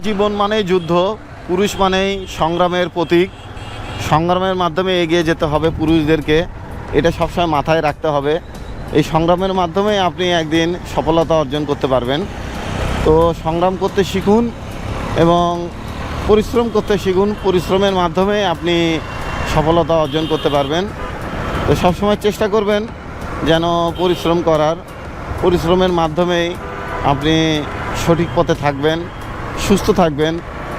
জীবন মানেই যুদ্ধ, পুরুষ মানেই সংগ্রামের প্রতীক। সংগ্রামের মাধ্যমে এগিয়ে যেতে হবে পুরুষদেরকে, এটা সবসময় মাথায় রাখতে হবে। এই সংগ্রামের মাধ্যমে আপনি একদিন সফলতা অর্জন করতে পারবেন। তো সংগ্রাম করতে শিখুন এবং পরিশ্রম করতে শিখুন। পরিশ্রমের মাধ্যমে আপনি সফলতা অর্জন করতে পারবেন। তো সবসময় চেষ্টা করবেন যেন পরিশ্রম করার। পরিশ্রমের মাধ্যমেই আপনি সঠিক পথে থাকবেন। সুস্থ থাকবেন,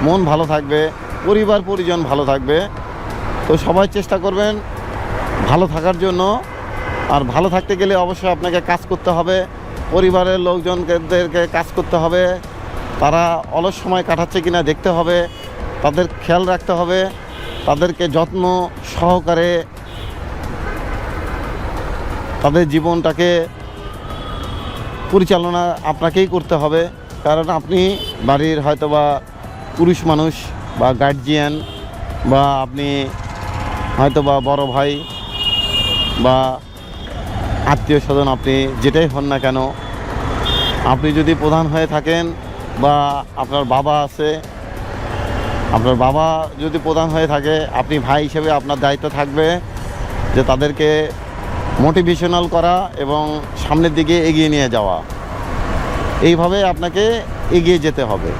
মন ভালো থাকবে, পরিবার, পরিজন ভালো থাকবে। তো সবাই চেষ্টা করবেন ভালো থাকার জন্য। আর ভালো থাকতে গেলে অবশ্যই আপনাকে কাজ করতে হবে। পরিবারের লোকজনদেরকে কাজ করতে হবে। তারা অলস সময় কাটাচ্ছে কিনা দেখতে হবে। তাদের খেয়াল রাখতে হবে। তাদেরকে যত্ন সহকারে তাদের জীবনটাকে পরিচালনা আপনাকেই করতে হবে। কারণ আপনি বাড়ির হয়তো বা পুরুষ মানুষ বা গার্জিয়ান বা আপনি হয়তো বা বড় ভাই বা আত্মীয় স্বজন আপনি যেটাই হন না কেন, আপনি যদি প্রধান হয়ে থাকেন বা আপনার বাবা আছে, আপনার বাবা যদি প্রধান হয়ে থাকে, আপনি ভাই হিসেবে আপনার দায়িত্ব থাকবে যে তাদেরকে মোটিভেশনাল করা এবং সামনের দিকে এগিয়ে নিয়ে যাওয়া। এইভাবে আপনাকে এগিয়ে যেতে হবে।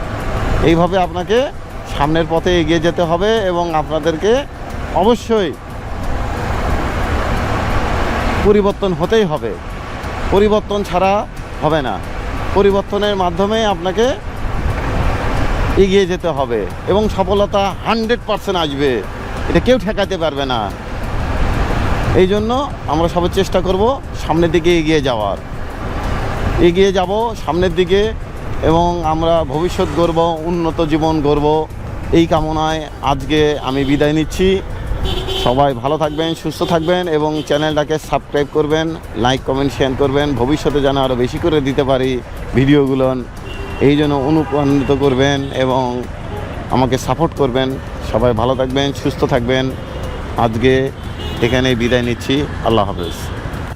এইভাবে আপনাকে সামনের পথে এগিয়ে যেতে হবে এবং আপনাদেরকে অবশ্যই পরিবর্তন হতেই হবে। পরিবর্তন ছাড়া হবে না। পরিবর্তনের মাধ্যমে আপনাকে এগিয়ে যেতে হবে এবং সফলতা হান্ড্রেড পারসেন্ট আসবে। এটা কেউ ঠেকাতে পারবে না। এই জন্য আমরা সবাই চেষ্টা করব সামনের দিকে এগিয়ে যাওয়ার। এগিয়ে যাব সামনের দিকে এবং আমরা ভবিষ্যৎ গড়ব উন্নত জীবন গড়ব এই কামনায় আজকে আমি বিদায় নিচ্ছি। সবাই ভালো থাকবেন, সুস্থ থাকবেন এবং চ্যানেলটাকে সাবস্ক্রাইব করবেন, লাইক, কমেন্ট, শেয়ার করবেন। ভবিষ্যতে যেন আরও বেশি করে দিতে পারি ভিডিওগুলো। এই জন্য অনুপ্রাণিত করবেন এবং আমাকে সাপোর্ট করবেন। সবাই ভালো থাকবেন, সুস্থ থাকবেন। আজকে এখানে বিদায় নিচ্ছি। আল্লাহ হাফেজ।